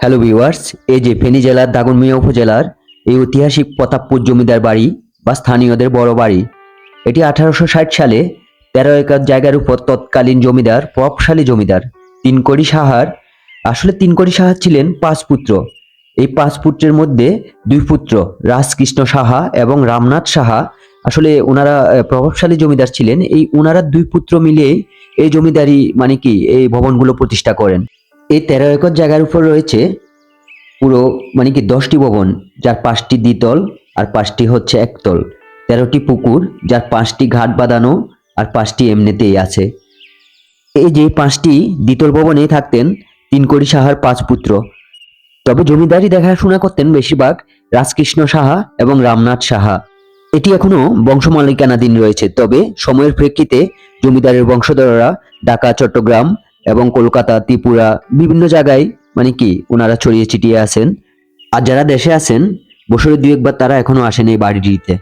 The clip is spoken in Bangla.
হ্যালো ভিউয়ার্স, এই যে ফেনী জেলার দাগনমিয়া উপজেলার এই ঐতিহাসিক প্রতাপপুর জমিদার বাড়ি বা স্থানীয়দের বড় বাড়ি, এটি আঠারোশো ষাট সালে তেরো একর জায়গার উপর তৎকালীন জমিদার, প্রভাবশালী জমিদার তিনকড়ি সাহার, আসলে তিনকড়ি সাহা ছিলেন পাঁচ পুত্র। এই পাঁচ পুত্রের মধ্যে দুই পুত্র, রাজকৃষ্ণ সাহা এবং রামনাথ সাহা। আসলে ওনারা প্রভাবশালী জমিদার ছিলেন। এই ওনারা দুই পুত্র মিলে এই জমিদারি মানে কি, এই ভবনগুলো প্রতিষ্ঠা করেন। এই তেরো একর জায়গার উপর রয়েছে পুরো মানে কি, দশটি ভবন, যার পাঁচটি দ্বিতল আর পাঁচটি হচ্ছে একতল। তেরোটি পুকুর, যার পাঁচটি ঘাট বাঁধানো আর পাঁচটি এমনিতেই আছে। এই যে পাঁচটি দ্বিতল ভবনে থাকতেন তিনকড়ি সাহার পাঁচ পুত্র। তবে জমিদারি দেখাশোনা করতেন বেশিরভাগ রাজকৃষ্ণ সাহা এবং রামনাথ সাহা। এটি এখনও বংশমালিকানাধীন রয়েছে, তবে সময়ের প্রেক্ষিতে জমিদারের বংশধররা ঢাকা, চট্টগ্রাম এবং কলকাতা, ত্রিপুরা বিভিন্ন জায়গায় মানে কি ওনারা ছড়িয়ে ছিটিয়ে আসেন আর যারা দেশে আসেন বছরে দু একবার তারা এখনও আসেন এই বাড়িটিতে।